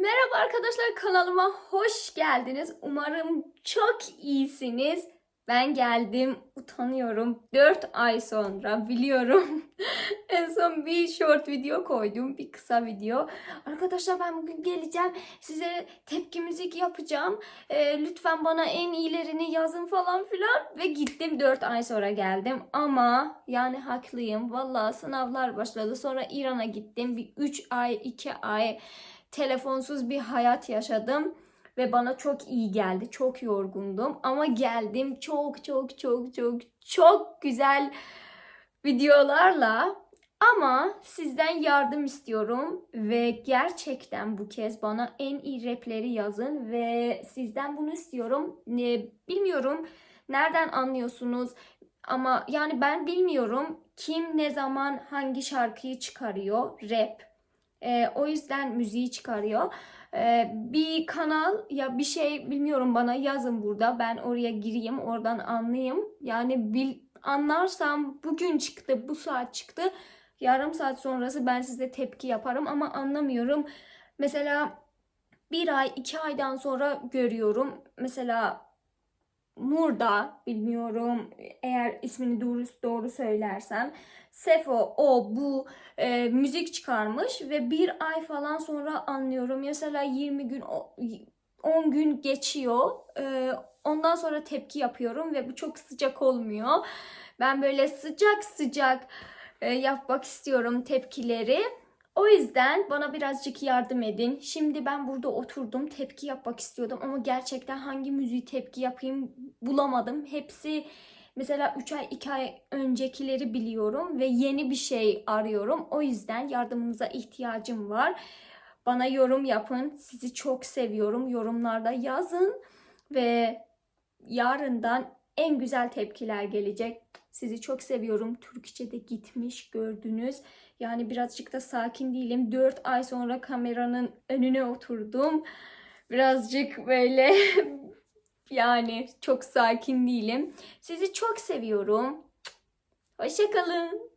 Merhaba arkadaşlar kanalıma hoş geldiniz. Umarım çok iyisiniz. Ben geldim utanıyorum. 4 ay sonra biliyorum. en son bir short video koydum. Bir kısa video. Arkadaşlar ben bugün geleceğim. Size tepki müzik yapacağım. Ee, lütfen bana en iyilerini yazın falan filan. Ve gittim 4 ay sonra geldim. Ama yani haklıyım. Vallahi sınavlar başladı. Sonra İran'a gittim. Bir 3 ay 2 ay telefonsuz bir hayat yaşadım ve bana çok iyi geldi. Çok yorgundum ama geldim çok çok çok çok çok güzel videolarla ama sizden yardım istiyorum ve gerçekten bu kez bana en iyi rapleri yazın ve sizden bunu istiyorum. Ne bilmiyorum nereden anlıyorsunuz ama yani ben bilmiyorum kim ne zaman hangi şarkıyı çıkarıyor rap. Ee, o yüzden müziği çıkarıyor. Ee, bir kanal ya bir şey bilmiyorum bana yazın burada. Ben oraya gireyim, oradan anlayayım. Yani bil, anlarsam bugün çıktı, bu saat çıktı. Yarım saat sonrası ben size tepki yaparım ama anlamıyorum. Mesela bir ay, iki aydan sonra görüyorum. Mesela Murda bilmiyorum eğer ismini doğru, doğru söylersem. Sefo o bu e, müzik çıkarmış ve bir ay falan sonra anlıyorum. Mesela 20 gün o- 10 gün geçiyor. E, ondan sonra tepki yapıyorum ve bu çok sıcak olmuyor. Ben böyle sıcak sıcak e, yapmak istiyorum tepkileri. O yüzden bana birazcık yardım edin. Şimdi ben burada oturdum tepki yapmak istiyordum ama gerçekten hangi müziği tepki yapayım bulamadım. Hepsi mesela 3 ay 2 ay öncekileri biliyorum ve yeni bir şey arıyorum. O yüzden yardımınıza ihtiyacım var. Bana yorum yapın. Sizi çok seviyorum. Yorumlarda yazın ve yarından en güzel tepkiler gelecek. Sizi çok seviyorum. Türkçe'de gitmiş gördünüz. Yani birazcık da sakin değilim. 4 ay sonra kameranın önüne oturdum. Birazcık böyle yani çok sakin değilim. Sizi çok seviyorum. Hoşçakalın.